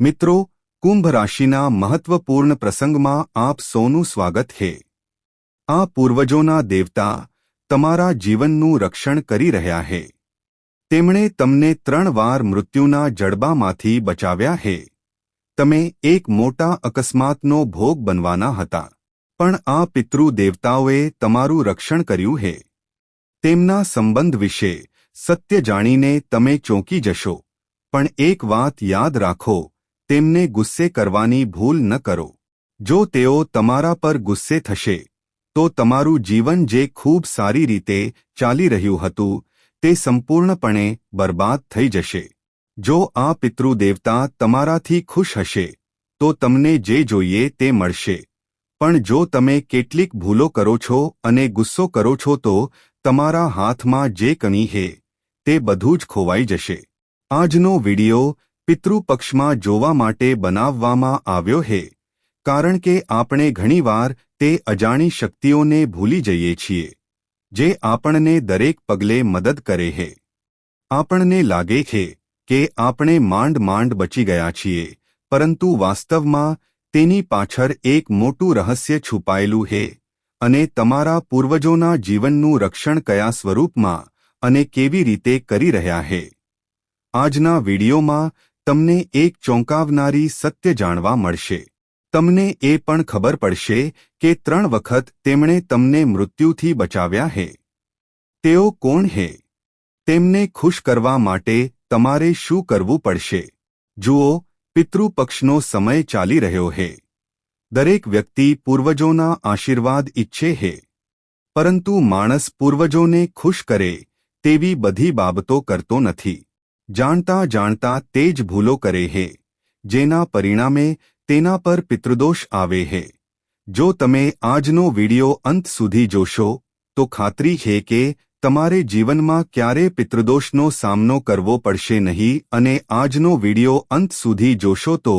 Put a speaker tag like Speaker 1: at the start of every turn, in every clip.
Speaker 1: મિત્રો, કુંભ રાશિના મહત્વપૂર્ણ પ્રસંગમાં આપ સૌનું સ્વાગત છે આ પૂર્વજોના દેવતા તમારા જીવનનું રક્ષણ કરી રહ્યા છે તેમણે તમને ત્રણ વાર મૃત્યુના જડબામાંથી બચાવ્યા છે તમે એક મોટા અકસ્માતનો ભોગ બનવાના હતા, પણ આ પિતૃ દેવતાઓએ તમારું રક્ષણ કર્યું છે તેમના સંબંધ વિશે સત્ય જાણીને તમે ચોંકી જશો, પણ એક વાત યાદ રાખો તેમને ગુસ્સે કરવાની ભૂલ ન કરો. જો તેઓ તમારા પર ગુસ્સે થશે, તો તમારું જીવન જે ખૂબ સારી રીતે ચાલી રહ્યું હતું, તે સંપૂર્ણપણે બરબાદ થઈ જશે. જો આ પિતૃદેવતા તમારાથી ખુશ હશે, તો તમને જે જોઈએ તે મળશે. પણ જો તમે કેટલીક ભૂલો કરો છો અને ગુસ્સો કરો છો તો તમારા હાથમાં જે કણી હે, તે બધું જ ખોવાઈ જશે. આજનો વિડિયો પિતૃપક્ષમાં જોવા માટે બનાવવામાં આવ્યો છે કારણ કે આપણે ઘણીવાર તે અજાણી શક્તિઓને ભૂલી જઈએ છીએ, જે આપણને દરેક પગલે મદદ કરે છે આપણને લાગે છે કે આપણે માંડ માંડ બચી ગયા છીએ, પરંતુ વાસ્તવમાં તેની પાછળ એક મોટું રહસ્ય છુપાયેલું છે અને તમારા પૂર્વજોના જીવનનું રક્ષણ કયા સ્વરૂપમાં અને કેવી રીતે કરી રહ્યા છે આજના વિડીયોમાં તમને એક ચોંકાવનારી સત્ય જાણવા મળશે. તમને એ પણ ખબર પડશે કે ત્રણ વખત તેમણે તમને મૃત્યુથી બચાવ્યા હે. તેઓ કોણ છે તેમને ખુશ કરવા માટે તમારે શું કરવું પડશે? જુઓ, પિતૃપક્ષનો સમય ચાલી રહ્યો છે દરેક વ્યક્તિ પૂર્વજોના આશીર્વાદ ઈચ્છે છે પરંતુ માણસ પૂર્વજોને ખુશ કરે તેવી બધી બાબતો કરતો નથી. જાણતા જાણતા તે જ ભૂલો કરે હે. જેના પરિણામે તેના પર પિતૃદોષ આવે હે. જો તમે આજનો વિડિયો અંત સુધી જોશો, તો ખાતરી છે કે તમારે જીવનમાં ક્યારે પિતૃદોષનો સામનો કરવો પડશે નહીં અને આજનો વિડિયો અંત સુધી જોશો તો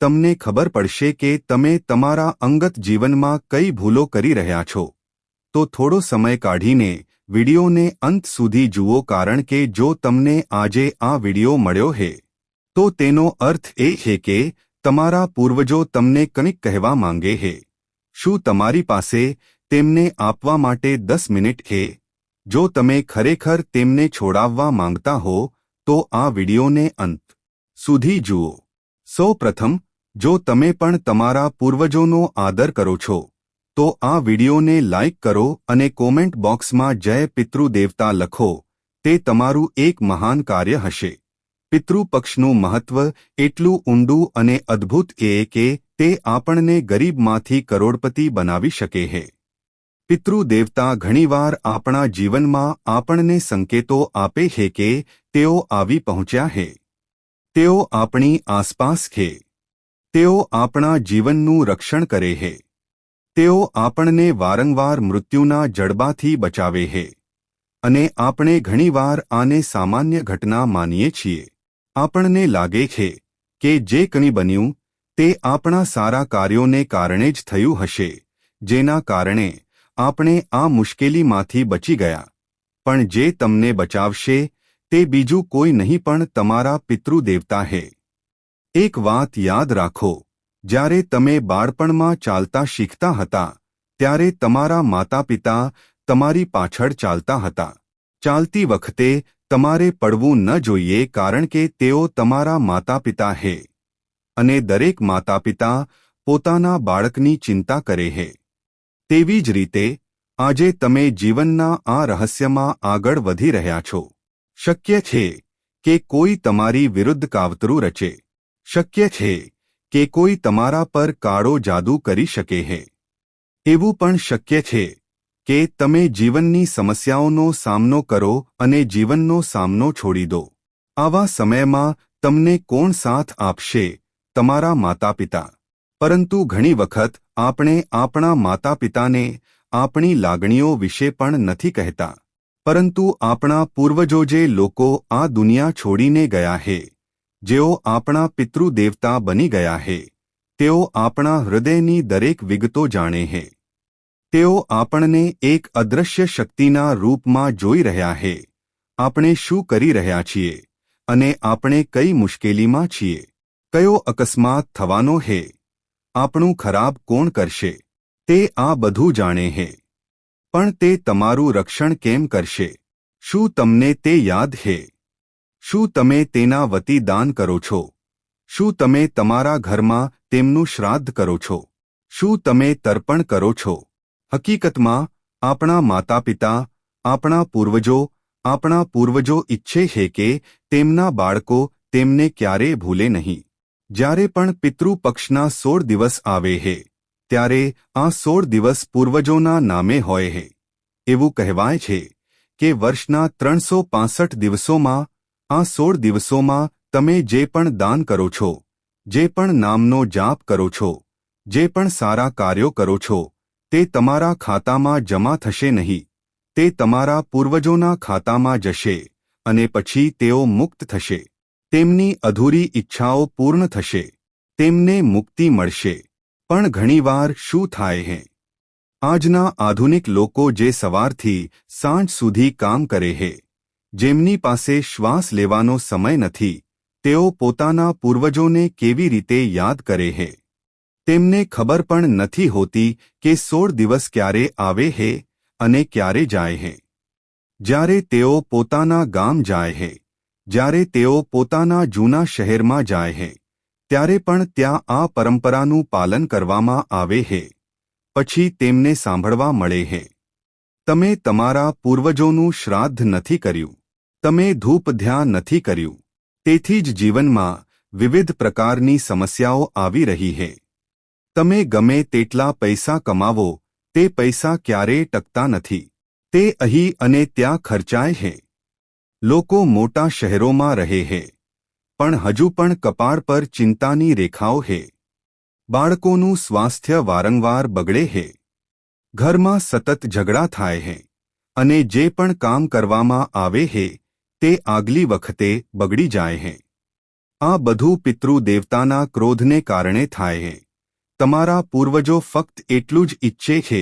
Speaker 1: તમને ખબર પડશે કે તમે તમારા અંગત જીવનમાં કઈ ભૂલો કરી રહ્યા છો. તો થોડો સમય કાઢીને વિડિયોને અંત સુધી જુઓ કારણ કે જો તમને આજે આ વિડિયો મળ્યો છે તો તેનો અર્થ એ છે કે તમારા પૂર્વજો તમને કંઈક કહેવા માંગે છે શું તમારી પાસે તેમને આપવા માટે દસ મિનિટ છે જો તમે ખરેખર તેમને છોડાવવા માંગતા હો, તો આ વિડિયોને અંત સુધી જુઓ. સૌ પ્રથમ જો તમે પણ તમારા પૂર્વજોનો આદર કરો છો તો આ વિડિયોને લાઇક કરો અને કોમેન્ટ બોક્સમાં જય પિતૃદેવતા લખો. તે તમારું એક મહાન કાર્ય હશે. પિતૃપક્ષનું મહત્વ એટલું ઊંડું અને અદ્ભુત એ કે તે આપણને ગરીબમાંથી કરોડપતિ બનાવી શકે છે પિતૃદેવતા ઘણીવાર આપણા જીવનમાં આપણને સંકેતો આપે છે કે તેઓ આવી પહોંચ્યા છે તેઓ આપણી આસપાસ છે તેઓ આપણા જીવનનું રક્ષણ કરે છે તેઓ આપણને વારંવાર મૃત્યુના જડબાથી બચાવે છે અને આપણે ઘણીવાર આને સામાન્ય ઘટના માનીએ છીએ. આપણને લાગે છે કે જે કંઈ બન્યું, તે આપણા સારા કાર્યોને કારણે જ થયું હશે, જેના કારણે આપણે આ મુશ્કેલીમાંથી બચી ગયા. પણ જે તમને બચાવશે, તે બીજું કોઈ નહીં પણ તમારા પિતૃદેવતા હે. એક વાત યાદ રાખો જ્યારે તમે બાળપણમાં ચાલતા શીખતા હતા, ત્યારે તમારા માતા પિતા તમારી પાછળ ચાલતા હતા. ચાલતી વખતે તમારે પડવું ન જોઈએ કારણ કે તેઓ તમારા માતા પિતા હે. અને દરેક માતા પિતા પોતાના બાળકની ચિંતા કરે હે. તેવી જ રીતે, આજે તમે જીવનના આ રહસ્યમાં આગળ વધી રહ્યા છો. શક્ય છે કે કોઈ તમારી વિરુદ્ધ કાવતરું રચે. શક્ય છે કે કોઈ તમારા પર કાળો જાદુ કરી શકે છે એવું પણ શક્ય છે કે તમે જીવનની સમસ્યાઓનો સામનો કરો અને જીવનનો સામનો છોડી દો. આવા સમયમાં તમને કોણ સાથ આપશે? તમારા માતા પિતા પરંતુ ઘણી વખત આપણે આપણા માતા પિતાને આપણી લાગણીઓ વિશે પણ નથી કહેતા. પરંતુ આપણા પૂર્વજો જે લોકો આ દુનિયા છોડીને ગયા છે જેઓ આપણા પિતૃદેવતા બની ગયા હે. તેઓ આપણા હૃદયની દરેક વિગતો જાણે હે. તેઓ આપણને એક અદૃશ્ય શક્તિના રૂપમાં જોઈ રહ્યા છે આપણે શું કરી રહ્યા છીએ? અને આપણે કઈ મુશ્કેલીમાં છીએ? કયો અકસ્માત થવાનો હે? આપણું ખરાબ કોણ કરશે? તે આ બધું જાણે હે. પણ તે તમારું રક્ષણ કેમ કરશે? શું તમને તે યાદ હે? શું તમે તેના વતી દાન કરો છો? શું તમે તમારા ઘરમાં તેમનું શ્રાદ્ધ કરો છો? શું તમે તર્પણ કરો છો? હકીકતમાં, આપણા માતા પિતા આપણા પૂર્વજો આપણા પૂર્વજો ઈચ્છે છે કે તેમના બાળકો તેમને ક્યારેય ભૂલે નહીં. જ્યારે પણ પિતૃપક્ષના સોળ દિવસ આવે હે, ત્યારે આ સોળ દિવસ પૂર્વજોના નામે હોય હે. એવું કહેવાય છે કે વર્ષના ત્રણસો દિવસોમાં આ સોળ દિવસોમાં તમે જે પણ દાન કરો છો, જે પણ નામનો જાપ કરો છો, જે પણ સારા કાર્યો કરો છો, તે તમારા ખાતામાં જમા થશે નહીં. તે તમારા પૂર્વજોના ખાતામાં જશે અને પછી તેઓ મુક્ત થશે. તેમની અધૂરી ઈચ્છાઓ પૂર્ણ થશે. તેમને મુક્તિ મળશે. પણ ઘણીવાર શું થાય હે? આજના આધુનિક લોકો જે સવારથી સાંજ સુધી કામ કરે હે જેમની પાસે શ્વાસ લેવાનો સમય નથી, તેઓ પોતાના પૂર્વજોને કેવી રીતે યાદ કરે હે? તેમને ખબર પણ નથી હોતી કે સોળ દિવસ ક્યારે આવે હે અને ક્યારે જાય હે. જ્યારે તેઓ પોતાના ગામ જાય હે, જ્યારે તેઓ પોતાના જૂના શહેરમાં જાય હે, ત્યારે પણ ત્યાં આ પરંપરાનું પાલન કરવામાં આવે હે. પછી તેમને સાંભળવા મળે હે. તમે તમારા પૂર્વજોનું શ્રાદ્ધ નથી કર્યું. તમે ધૂપ ધ્યાન નથી કર્યું. તેથી જ જીવનમાં વિવિધ પ્રકારની સમસ્યાઓ આવી રહી હે. તમે ગમે તેટલા પૈસા કમાવો, તે પૈસા ક્યારેય ટકતા નથી. તે અહીં અને ત્યાં ખર્ચાય છે લોકો મોટા શહેરોમાં રહે છે પણ હજુ પણ કપાળ પર ચિંતાની રેખાઓ છે બાળકોનું સ્વાસ્થ્ય વારંવાર બગડે છે ઘરમાં સતત ઝઘડા થાય છે અને જે પણ કામ કરવામાં આવે છે તે આગલી વખતે બગડી જાય છે આ બધું પિતૃદેવતાના ક્રોધને કારણે થાય હે. તમારા પૂર્વજો ફક્ત એટલું જ ઈચ્છે છે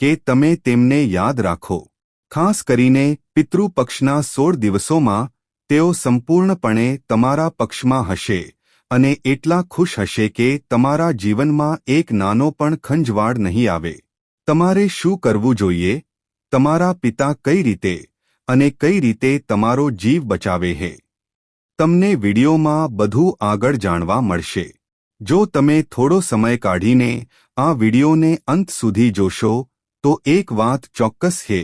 Speaker 1: કે તમે તેમને યાદ રાખો. ખાસ કરીને પિતૃપક્ષના સોળ દિવસોમાં તેઓ સંપૂર્ણપણે તમારા પક્ષમાં હશે અને એટલા ખુશ હશે કે તમારા જીવનમાં એક નાનો પણ ખંજવાળ નહીં આવે. તમારે શું કરવું જોઈએ? તમારા પિતા કઈ રીતે અને કઈ રીતે તમારો જીવ બચાવે છે તમને વિડીયોમાં બધું આગળ જાણવા મળશે. જો તમે થોડો સમય કાઢીને આ વિડીયોને અંત સુધી જોશો, તો એક વાત ચોક્કસ છે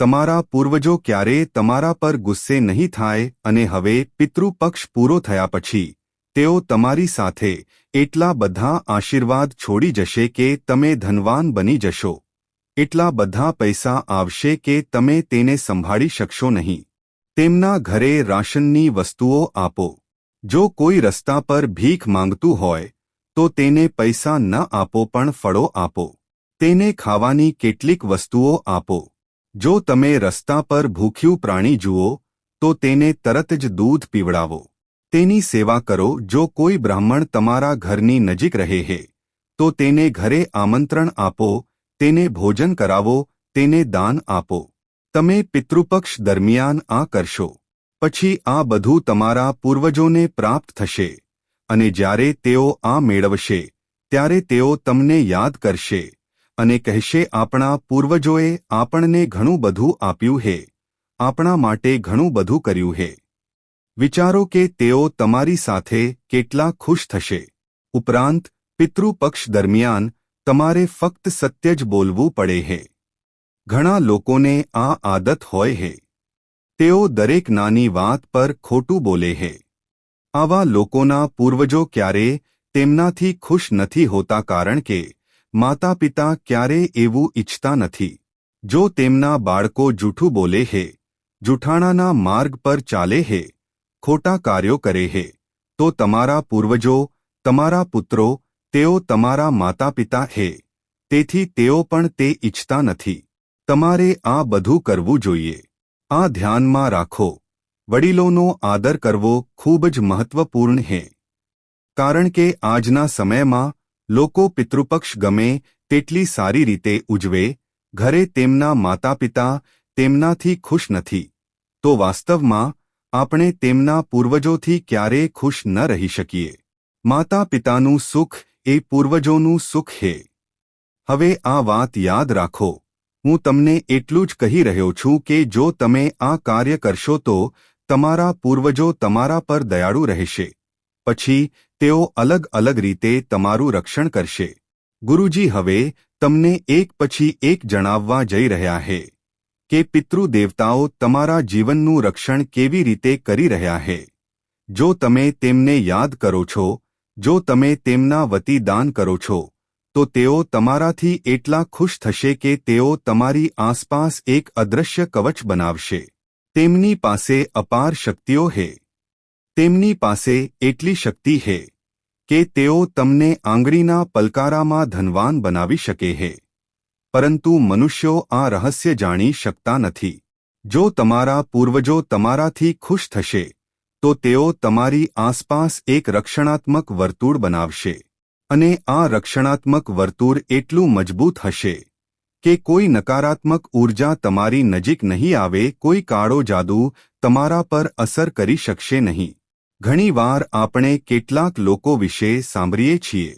Speaker 1: તમારા પૂર્વજો ક્યારે તમારા પર ગુસ્સે નહીં થાય અને હવે પિતૃપક્ષ પૂરો થયા પછી, તેઓ તમારી સાથે એટલા બધા આશીર્વાદ છોડી જશે કે તમે ધનવાન બની જશો. એટલા બધા પૈસા આવશે કે તમે તેને સંભાળી શકશો નહીં. તેમના ઘરે રાશનની વસ્તુઓ આપો. જો કોઈ રસ્તા પર ભીખ માંગતું હોય, તો તેને પૈસા ન આપો પણ ફળો આપો. તેને ખાવાની કેટલીક વસ્તુઓ આપો. જો તમે રસ્તા પર ભૂખ્યું પ્રાણી જુઓ, તો તેને તરત જ દૂધ પીવડાવો. તેની સેવા કરો, જો કોઈ બ્રાહ્મણ તમારા ઘરની નજીક રહે હે, તો તેને ઘરે આમંત્રણ આપો તેને ભોજન કરાવો, તેને દાન આપો. તમે પિતૃપક્ષ દરમિયાન આ કરશો. પછી આ બધું તમારા પૂર્વજોને પ્રાપ્ત થશે. અને જ્યારે તેઓ આ મેળવશે, ત્યારે તેઓ તમને યાદ કરશે અને કહેશે, આપણા પૂર્વજોએ આપણને ઘણું બધું આપ્યું હે. આપણા માટે ઘણું બધું કર્યું હે. વિચારો કે તેઓ તમારી સાથે કેટલા ખુશ થશે. ઉપરાંત, પિતૃપક્ષ દરમિયાન તમારે ફક્ત સત્ય જ બોલવું પડે હે. ઘણા લોકોને આ આદત હોય હે. તેઓ દરેક નાની વાત પર ખોટું બોલે હે. આવા લોકોના પૂર્વજો ક્યારે તેમનાથી ખુશ નથી હોતા કારણ કે માતા પિતા ક્યારેય એવું ઈચ્છતા નથી. જો તેમના બાળકો જૂઠું બોલે હે, જૂઠાણાના માર્ગ પર ચાલે હે, ખોટા કાર્યો કરે હે, તો તમારા પૂર્વજો, તમારા પુત્રો તેઓ તમારા માતા પિતા હે. તેથી તેઓ પણ તે ઈચ્છતા નથી. તમારે આ બધું કરવું જોઈએ. આ ધ્યાનમાં રાખો. વડીલોનો આદર કરવો ખૂબ જ મહત્વપૂર્ણ હે. કારણ કે આજના સમયમાં લોકો પિતૃપક્ષ ગમે તેટલી સારી રીતે ઉજવે, ઘરે તેમના માતા પિતા તેમનાથી ખુશ નથી. તો વાસ્તવમાં આપણે તેમના પૂર્વજોથી ક્યારેય ખુશ ન રહી શકીએ. માતા પિતાનું સુખ એ પૂર્વજોનું સુખ હે. હવે આ વાત યાદ રાખો. હું તમને એટલું જ કહી રહ્યો છું કે જો તમે આ કાર્ય કરશો તો તમારા પૂર્વજો તમારા પર દયાળુ રહેશે. પછી તેઓ અલગ અલગ રીતે તમારું રક્ષણ કરશે. ગુરુજી હવે તમને એક પછી એક જણાવવા જઈ રહ્યા હે કે પિતૃદેવતાઓ તમારા જીવનનું રક્ષણ કેવી રીતે કરી રહ્યા હે. જો તમે તેમને યાદ કરો છો જો તમે તેમના વતી દાન કરો છો, તો તેઓ તમારાથી એટલા ખુશ થશે કે તેઓ તમારી આસપાસ એક અદૃશ્ય કવચ બનાવશે. તેમની પાસે અપાર શક્તિઓ હે. તેમની પાસે એટલી શક્તિ હે કે તેઓ તમને આંગળીના પલકારામાં ધનવાન બનાવી શકે હે. પરંતુ મનુષ્યો આ રહસ્ય જાણી શકતા નથી. જો તમારા પૂર્વજો તમારાથી ખુશ થશે તો તેઓ તમારી આસપાસ એક રક્ષણાત્મક વર્તુળ બનાવશે અને આ રક્ષણાત્મક વર્તુળ એટલું મજબૂત હશે કે કોઈ નકારાત્મક ઊર્જા તમારી નજીક નહીં આવે, કોઈ કાળો જાદુ તમારા પર અસર કરી શકશે નહીં. ઘણીવાર આપણે કેટલાક લોકો વિશે સાંભળીએ છીએ,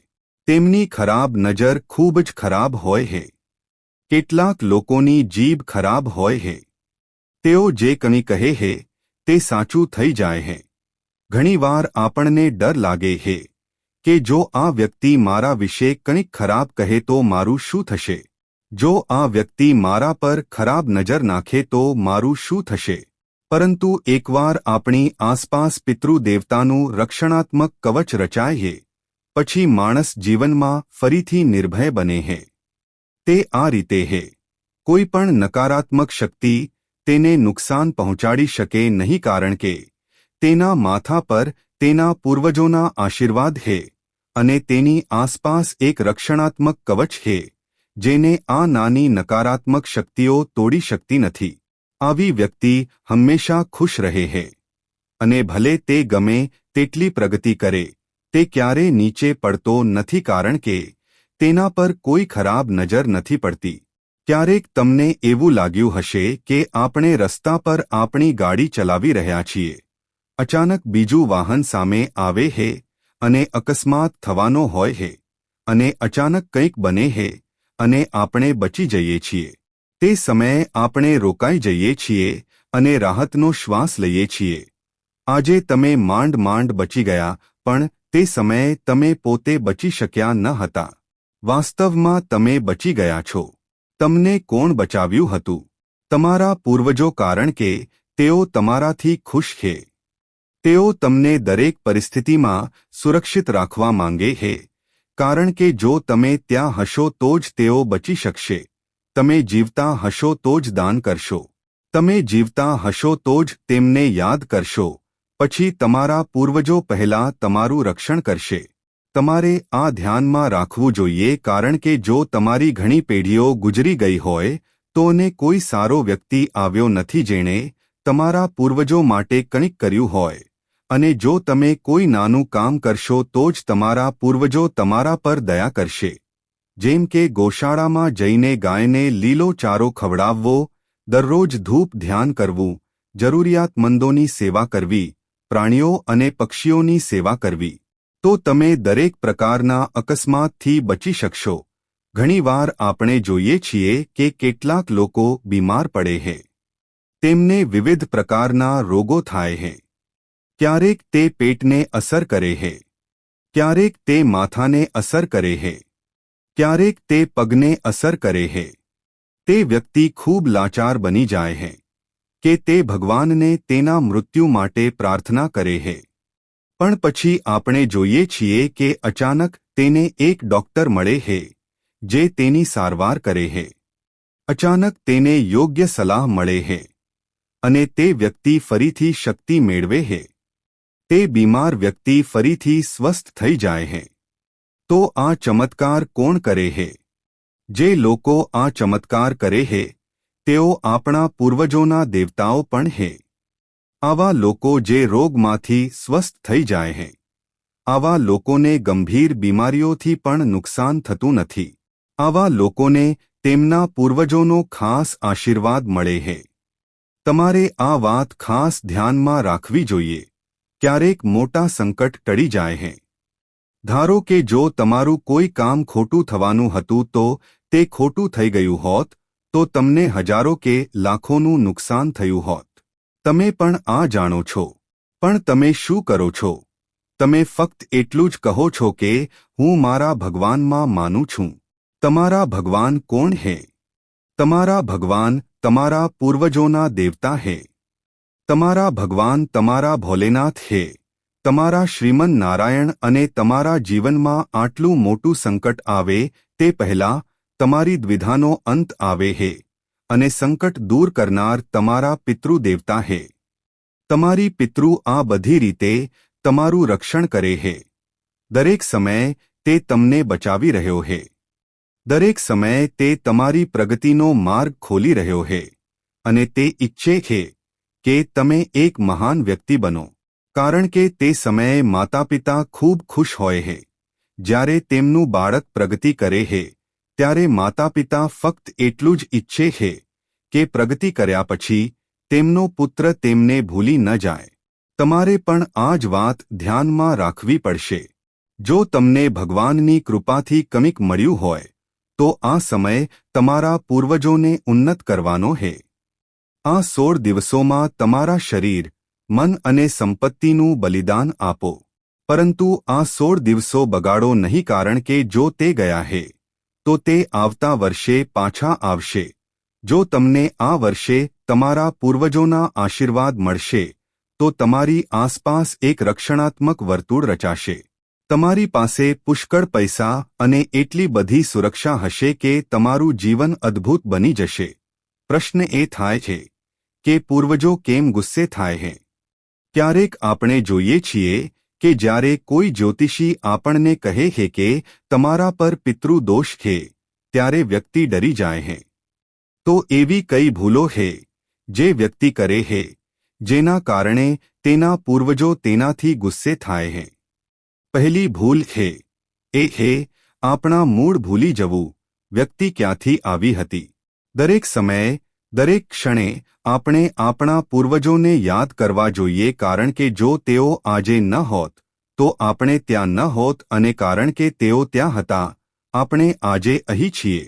Speaker 1: તેમની ખરાબ નજર ખૂબ જ ખરાબ હોય હે. કેટલાક લોકોની જીભ ખરાબ હોય હે. તેઓ જે કંઈ કહે હે તે સાચું થઈ જાય હે. ઘણીવાર આપણને ડર લાગે હે કે જો આ વ્યક્તિ મારા વિશે કંઈક ખરાબ કહે તો મારું શું થશે? જો આ વ્યક્તિ મારા પર ખરાબ નજર નાખે તો મારું શું થશે? પરંતુ એકવાર આપણી આસપાસ પિતૃદેવતાનું રક્ષણાત્મક કવચ રચાય પછી માણસ જીવનમાં ફરીથી નિર્ભય બને હે. તે આ રીતે હે. કોઈ પણ નકારાત્મક શક્તિ તેને નુકસાન પહોંચાડી શકે નહીં કારણ કે તેના માથા પર તેના પૂર્વજોના આશીર્વાદ હે અને તેની આસપાસ એક રક્ષણાત્મક કવચ હે જેને આ નાની નકારાત્મક શક્તિઓ તોડી શકતી નથી આવી વ્યક્તિ હંમેશા ખુશ રહે હે અને ભલે તે ગમે તેટલી પ્રગતિ કરે તે ક્યારે નીચે પડતો નથી કારણ કે તેના પર કોઈ ખરાબ નજર નથી પડતી ક્યારેક તમને એવું લાગ્યું હશે કે આપણે રસ્તા પર આપણી ગાડી ચલાવી રહ્યા છીએ. અચાનક બીજું વાહન સામે આવે હે અને અકસ્માત થવાનો હોય હે અને અચાનક કંઈક બને હે અને આપણે બચી જઈએ છીએ. તે સમયે આપણે રોકાઈ જઈએ છીએ અને રાહતનો શ્વાસ લઈએ છીએ. આજે તમે માંડ માંડ બચી ગયા, પણ તે સમયે તમે પોતે બચી શક્યા ન હતા. વાસ્તવમાં તમે બચી ગયા છો. તમને કોણ બચાવ્યું હતું? તમારા પૂર્વજો કારણ કે તેઓ તમારાથી ખુશ છે તેઓ તમને દરેક પરિસ્થિતિમાં સુરક્ષિત રાખવા માંગે છે કારણ કે જો તમે ત્યાં હશો તો જ તેઓ બચી શકશે. તમે જીવતા હશો તો જ દાન કરશો. તમે જીવતા હશો તો જ તેમને યાદ કરશો. પછી તમારા પૂર્વજો પહેલા તમારું રક્ષણ કરશે. તમારે આ ધ્યાનમાં રાખવું જોઈએ કારણ કે જો તમારી ઘણી પેઢીઓ ગુજરી ગઈ હોય, તો ને કોઈ સારો વ્યક્તિ આવ્યો નથી જેણે તમારા પૂર્વજો માટે કંઈક કર્યું હોય. અને જો તમે કોઈ નાનું કામ કરશો તો જ તમારા પૂર્વજો તમારા પર દયા કરશે. જેમ કે ગોશાળામાં જઈને ગાયને લીલો ચારો ખવડાવવો, દરરોજ ધૂપ ધ્યાન કરવું, જરૂરિયાતમંદોની સેવા કરવી, પ્રાણીઓ અને પક્ષીઓની સેવા કરવી. તો તમે દરેક પ્રકારના અકસ્માતથી બચી શકશો. ઘણીવાર આપણે જોઈએ છીએ કે કેટલાક લોકો બીમાર પડે છે તેમને વિવિધ પ્રકારના રોગો થાય છે ક્યારેક તે પેટને અસર કરે છે ક્યારેક તે માથાને અસર કરે છે ક્યારેક તે પગને અસર કરે છે તે વ્યક્તિ ખૂબ લાચાર બની જાય છે કે તે ભગવાનને તેના મૃત્યુ માટે પ્રાર્થના કરે છે પણ પછી આપણે જોઈએ છીએ કે અચાનક તેને એક ડોક્ટર મળે છે જે તેની સારવાર કરે છે અચાનક તેને યોગ્ય સલાહ મળે છે અને તે વ્યક્તિ ફરીથી શક્તિ મેળવે છે તે બીમાર વ્યક્તિ ફરીથી સ્વસ્થ થઈ જાય છે તો આ ચમત્કાર કોણ કરે છે જે લોકો આ ચમત્કાર કરે છે તેઓ આપણા પૂર્વજોના દેવતાઓ પણ છે આવા લોકો જે રોગમાંથી સ્વસ્થ થઈ જાય છે આવા લોકોને ગંભીર બીમારીઓથી પણ નુકસાન થતું નથી. આવા લોકોને તેમના પૂર્વજોનો ખાસ આશીર્વાદ મળે છે તમારે આ વાત ખાસ ધ્યાનમાં રાખવી જોઈએ. ક્યારેક મોટા સંકટ ટળી જાય છે ધારો કે જો તમારું કોઈ કામ ખોટું થવાનું હતું તો તે ખોટું થઈ ગયું હોત, તો તમને હજારો કે લાખોનું નુકસાન થયું હોત. તમે પણ આ જાણો છો. પણ તમે શું કરો છો? તમે ફક્ત એટલું જ કહો છો કે હું મારા ભગવાનમાં માનું છું. તમારા ભગવાન કોણ હે? તમારા ભગવાન તમારા પૂર્વજોના દેવતા હે. તમારા ભગવાન તમારા ભોલેનાથ હે. તમારા શ્રીમન નારાયણ અને તમારા જીવનમાં આટલું મોટું સંકટ આવે તે પહેલા તમારી દ્વિધાનો અંત આવે હે. અને સંકટ દૂર કરનાર તમારા પિતૃદેવતા હે. તમારી પિતૃ આ બધી રીતે તમારું રક્ષણ કરે હે. દરેક સમયે તે તમને બચાવી રહ્યો હે. દરેક સમયે તે તમારી પ્રગતિનો માર્ગ ખોલી રહ્યો હે. અને તે ઈચ્છે છે કે તમે એક મહાન વ્યક્તિ બનો. કારણ કે તે સમયે માતાપિતા ખૂબ ખુશ હોય હે. જ્યારે તેમનું બાળક પ્રગતિ કરે હે ત્યારે માતાપિતા ફક્ત એટલું જ ઈચ્છે છે કે પ્રગતિ કર્યા પછી તેમનો પુત્ર તેમને ભૂલી ન જાય. તમારે પણ આ જ વાત ધ્યાનમાં રાખવી પડશે. જો તમને ભગવાનની કૃપાથી કમિક મળ્યું હોય, તો આ સમય તમારા પૂર્વજોને ઉન્નત કરવાનો હે. આ સોળ દિવસોમાં તમારા શરીર, મન અને સંપત્તિનું બલિદાન આપો. પરંતુ આ સોળ દિવસો બગાડો નહીં કારણ કે જો તે ગયા હે તો તે આવતા વર્ષે પાછા આવશે. જો તમને આ વર્ષે તમારા પૂર્વજોના આશીર્વાદ મળશે, તો તમારી આસપાસ એક રક્ષણાત્મક વર્તુળ રચાશે. તમારી પાસે પુષ્કળ પૈસા અને એટલી બધી સુરક્ષા હશે કે તમારું જીવન અદ્ભુત બની જશે. પ્રશ્ન એ થાય છે કે પૂર્વજો કેમ ગુસ્સે થાય છે ક્યારેક આપણે જોઈએ છીએ કે જ્યારે કોઈ જ્યોતિષી આપણને કહે છે કે, તમારા પર પિતૃદોષ છે, ત્યારે વ્યક્તિ ડરી જાય છે તો એવી કઈ ભૂલો છે જે વ્યક્તિ કરે છે જેના કારણે તેના પૂર્વજો તેનાથી ગુસ્સે થાય છે પહેલી ભૂલ છે એ છે આપણા મૂળ ભૂલી જવું, વ્યક્તિ ક્યાંથી આવી હતી. દરેક સમયે દરેક ક્ષણે આપણે આપણા પૂર્વજોને યાદ કરવા જોઈએ કારણ કે જો તેઓ આજે ન હોત, તો આપણે ત્યાં ન હોત અને કારણ કે તેઓ ત્યાં હતા, આપણે આજે અહીં છીએ.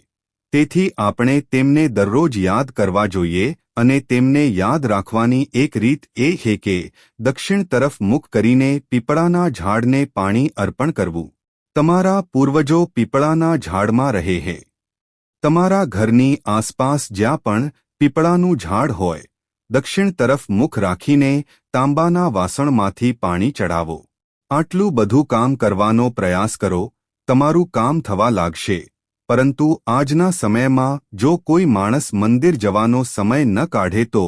Speaker 1: તેથી આપણે તેમને દરરોજ યાદ કરવા જોઈએ અને તેમને યાદ રાખવાની એક રીત એ છે કે દક્ષિણ તરફ મુખ કરીને પીપળાના ઝાડને પાણી અર્પણ કરવું. તમારા પૂર્વજો પીપળાના ઝાડમાં રહે છે તમારા ઘરની આસપાસ જ્યાં પણ પીપળાનું ઝાડ હોય, દક્ષિણ તરફ મુખ રાખીને તાંબાના વાસણમાંથી પાણી ચડાવો આટલું બધું કામ કરવાનો પ્રયાસ કરો, તમારું કામ થવા લાગશે. પરંતુ આજના સમયમાં જો કોઈ માણસ મંદિર જવાનો સમય ન કાઢે તો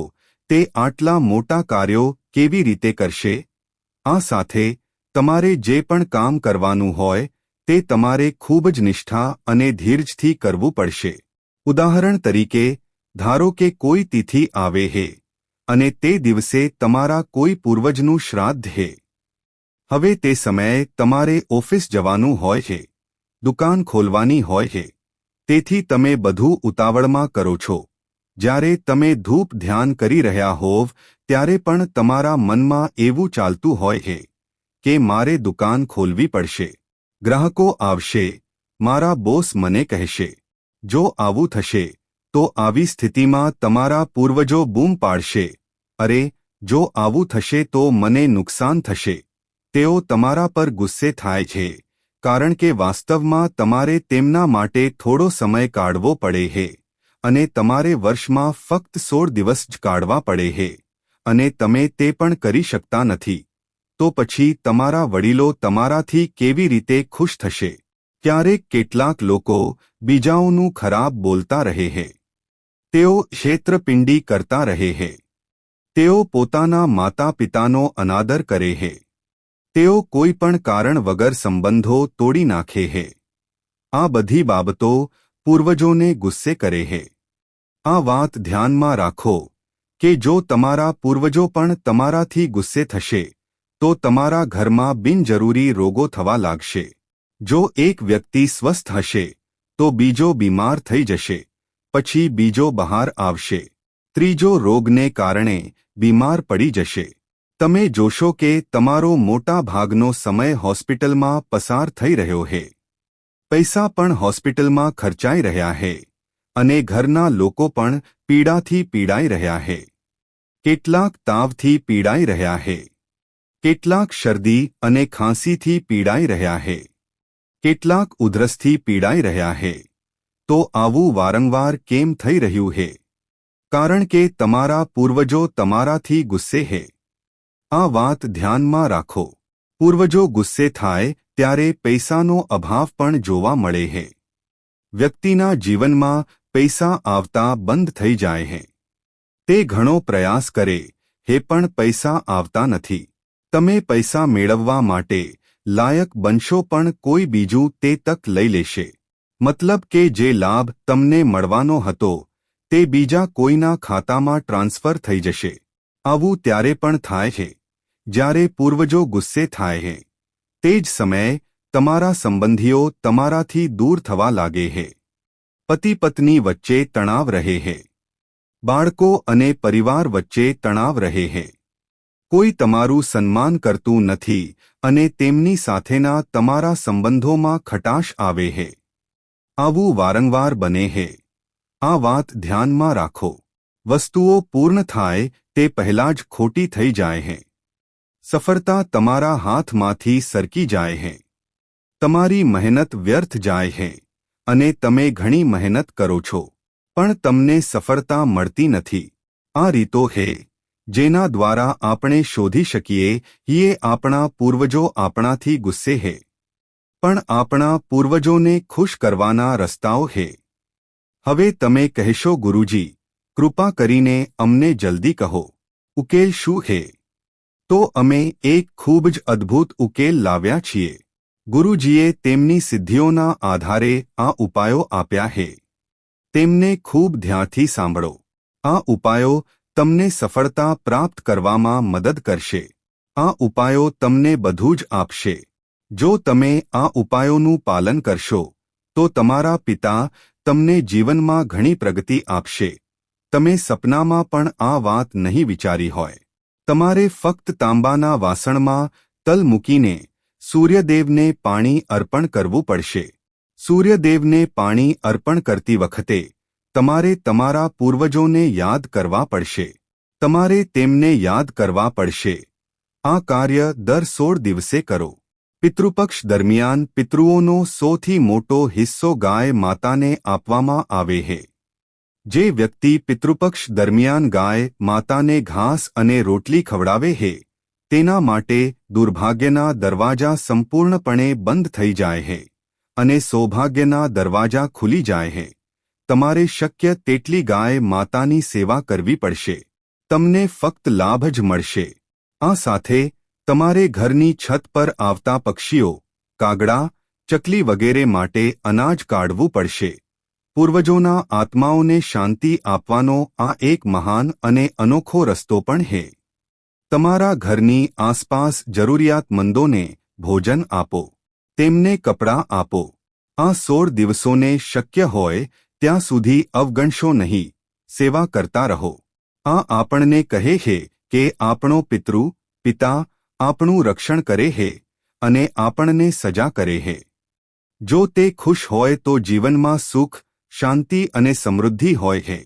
Speaker 1: તે આટલા મોટા કાર્યો કેવી રીતે કરશે? આ સાથે તમારે જે પણ કામ કરવાનું હોય, તે તમારે ખૂબ જ નિષ્ઠા અને ધીરજથી કરવું પડશે. ઉદાહરણ તરીકે ધારો કે કોઈ તિથિ આવે હે, અને તે દિવસે તમારા કોઈ પૂર્વજનું શ્રાદ્ધ હે. હવે તે સમયે તમારે ઓફિસ જવાનું હોય છે દુકાન ખોલવાની હોય છે તેથી તમે બધું ઉતાવળમાં કરો છો. જ્યારે તમે ધૂપ ધ્યાન કરી રહ્યા હોવ, ત્યારે પણ તમારા મનમાં એવું ચાલતું હોય છે કે મારે દુકાન ખોલવી પડશે. ગ્રાહકો આવશે, મારા બોસ મને કહેશે, જો આવું થશે તો આવી સ્થિતિમાં તમારા પૂર્વજો બૂમ પાડશે. અરે, જો આવું થશે તો મને નુકસાન થશે. તેઓ તમારા પર ગુસ્સે થાય છે. કારણ કે વાસ્તવમાં તમારે તેમના માટે થોડો સમય કાઢવો પડે છે અને તમારે વર્ષમાં ફક્ત સોળ દિવસ જ કાઢવા પડે છે અને તમે તે પણ કરી શકતા નથી. તો પછી તમારા વડીલો તમારાથી કેવી રીતે ખુશ થશે? ક્યારેક કેટલાક લોકો બીજાઓનું ખરાબ બોલતા રહે છે તેઓ ક્ષેત્રપિંડી કરતા રહે છે તેઓ પોતાના માતા પિતાનો અનાદર કરે છે તેઓ કોઈ પણ કારણ વગર સંબંધો તોડી નાખે છે આ બધી બાબતો પૂર્વજોને ગુસ્સે કરે છે આ વાત ધ્યાનમાં રાખો કે જો તમારા પૂર્વજો પણ તમારાથી ગુસ્સે થશે, તો તમારા ઘરમાં બિનજરૂરી રોગો થવા લાગશે. જો એક વ્યક્તિ સ્વસ્થ હશે, તો બીજો બીમાર થઈ જશે. પછી બીજો બહાર આવશે. ત્રીજો રોગને કારણે બીમાર પડી જશે. તમે જોશો કે તમારો મોટા ભાગનો સમય હોસ્પિટલમાં પસાર થઈ રહ્યો છે પૈસા પણ હોસ્પિટલમાં ખર્ચાઈ રહ્યા છે અને ઘરના લોકો પણ પીડાથી પીડાઈ રહ્યા છે કેટલાક તાવથી પીડાઈ રહ્યા છે કેટલાક શરદી અને ખાંસીથી પીડાઈ રહ્યા છે કેટલાક ઉધરસથી પીડાઈ રહ્યા છે તો આવું વારંવાર કેમ થઈ રહ્યું હે? કારણ કે તમારા પૂર્વજો તમારાથી ગુસ્સે છે આ વાત ધ્યાનમાં રાખો. પૂર્વજો ગુસ્સે થાય ત્યારે પૈસાનો અભાવ પણ જોવા મળે છે વ્યક્તિના જીવનમાં પૈસા આવતા બંધ થઈ જાય હે. તે ઘણો પ્રયાસ કરે, હે પણ પૈસા આવતા નથી. તમે પૈસા મેળવવા માટે લાયક બનશો પણ કોઈ બીજું તે તક લઈ લેશે. મતલબ કે જે લાભ તમને મળવાનો હતો, તે બીજા કોઈના ખાતામાં ટ્રાન્સફર થઈ જશે. આવું ત્યારે પણ થાય છે. જ્યારે પૂર્વજો ગુસ્સે થાય છે, તે જ સમયે તમારા સંબંધીઓ તમારાથી દૂર થવા લાગે છે. પતિ પત્ની વચ્ચે તણાવ રહે છે. બાળકો અને પરિવાર વચ્ચે તણાવ રહે છે. કોઈ તમારું સન્માન કરતું નથી અને તેમની સાથેના તમારા સંબંધોમાં ખટાશ આવે છે. આવું વારંવાર બને હે. આ વાત ધ્યાનમાં રાખો. વસ્તુઓ પૂર્ણ થાય તે પહેલાં જ ખોટી થઈ જાય હે. સફળતા તમારા હાથમાંથી સરકી જાય હે. તમારી મહેનત વ્યર્થ જાય હે અને તમે ઘણી મહેનત કરો છો. પણ તમને સફળતા મળતી નથી. આ રીતો હે, જેના દ્વારા આપણે શોધી શકીએ યે આપણા પૂર્વજો આપણાથી ગુસ્સે હે. પણ આપણા પૂર્વજોને ખુશ કરવાના રસ્તાઓ હે. હવે તમે કહેશો, ગુરુજી, કૃપા કરીને અમને જલ્દી કહો, ઉકેલ શું હે? તો અમે એક ખૂબ જ અદ્ભુત ઉકેલ લાવ્યા છીએ. ગુરુજીએ તેમની સિદ્ધિઓના આધારે આ ઉપાયો આપ્યા હે. તેમને ખૂબ ધ્યાનથી સાંભળો. આ ઉપાયો તમને સફળતા પ્રાપ્ત કરવામાં મદદ કરશે. આ ઉપાયો તમને બધું જ આપશે. જો તમે આ ઉપાયોનું પાલન કરશો, તો તમારા પિતા તમને જીવનમાં ઘણી પ્રગતિ આપશે. તમે સપનામાં પણ આ વાત નહીં વિચારી હોય. તમારે ફક્ત તાંબાના વાસણમાં તલ મૂકીને સૂર્યદેવને પાણી અર્પણ કરવું પડશે. સૂર્યદેવને પાણી અર્પણ કરતી વખતે તમારે તમારા પૂર્વજોને યાદ કરવા પડશે. તમારે તેમને યાદ કરવા પડશે. આ કાર્ય દર સોળ દિવસે કરો. પિતૃપક્ષ દરમિયાન પિતૃઓનો સૌથી મોટો હિસ્સો ગાય માતાને આપવામાં આવે છે જે વ્યક્તિ પિતૃપક્ષ દરમિયાન ગાય માતાને ઘાસ અને રોટલી ખવડાવે છે તેના માટે દુર્ભાગ્યના દરવાજા સંપૂર્ણપણે બંધ થઈ જાય છે અને સૌભાગ્યના દરવાજા ખુલી જાય છે તમારે શક્ય તેટલી ગાય માતાની સેવા કરવી પડશે. તમને ફક્ત લાભ જ મળશે. આ સાથે તમારે ઘરની છત પર આવતા પક્ષીઓ, કાગડા, ચકલી વગેરે માટે અનાજ કાઢવું પડશે. પૂર્વજોના આત્માઓને શાંતિ આપવાનો આ એક મહાન અને અનોખો રસ્તો પણ છે તમારા ઘરની આસપાસ જરૂરિયાતમંદોને ભોજન આપો. તેમને કપડાં આપો. આ સોળ દિવસોને શક્ય હોય ત્યાં સુધી અવગણશો નહીં. સેવા કરતા રહો. આ આપણને કહે છે કે આપણો પિતૃ, પિતા આપણું રક્ષણ કરે હે અને આપણને સજા કરે હે. જો તે ખુશ હોય તો જીવનમાં સુખ, શાંતિ અને સમૃદ્ધિ હોય હે.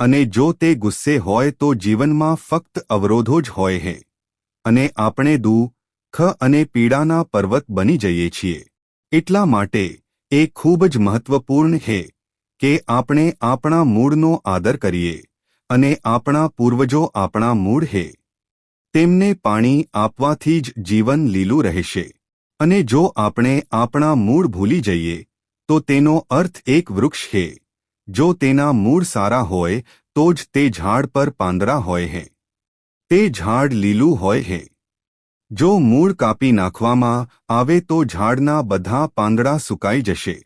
Speaker 1: અને જો તે ગુસ્સે હોય તો જીવનમાં ફક્ત અવરોધો જ હોય હે. અને આપણે દુઃખ અને પીડાના પર્વત બની જઈએ છીએ. એટલા માટે એ ખૂબ જ મહત્વપૂર્ણ છે કે આપણે આપણા મૂળનો આદર કરીએ અને આપણા પૂર્વજો આપણા મૂળ હે. તેમને પાણી આપવાથી જ જીવન લીલું રહેશે. અને જો આપણે આપણા મૂળ ભૂલી જઈએ, તો તેનો અર્થ એક વૃક્ષ છે જો તેના મૂળ સારા હોય, તો જ તે ઝાડ પર પાંદડા હોય હે. તે ઝાડ લીલું હોય હે. જો મૂળ કાપી નાખવામાં આવે તો ઝાડના બધા પાંદડા સુકાઈ જશે.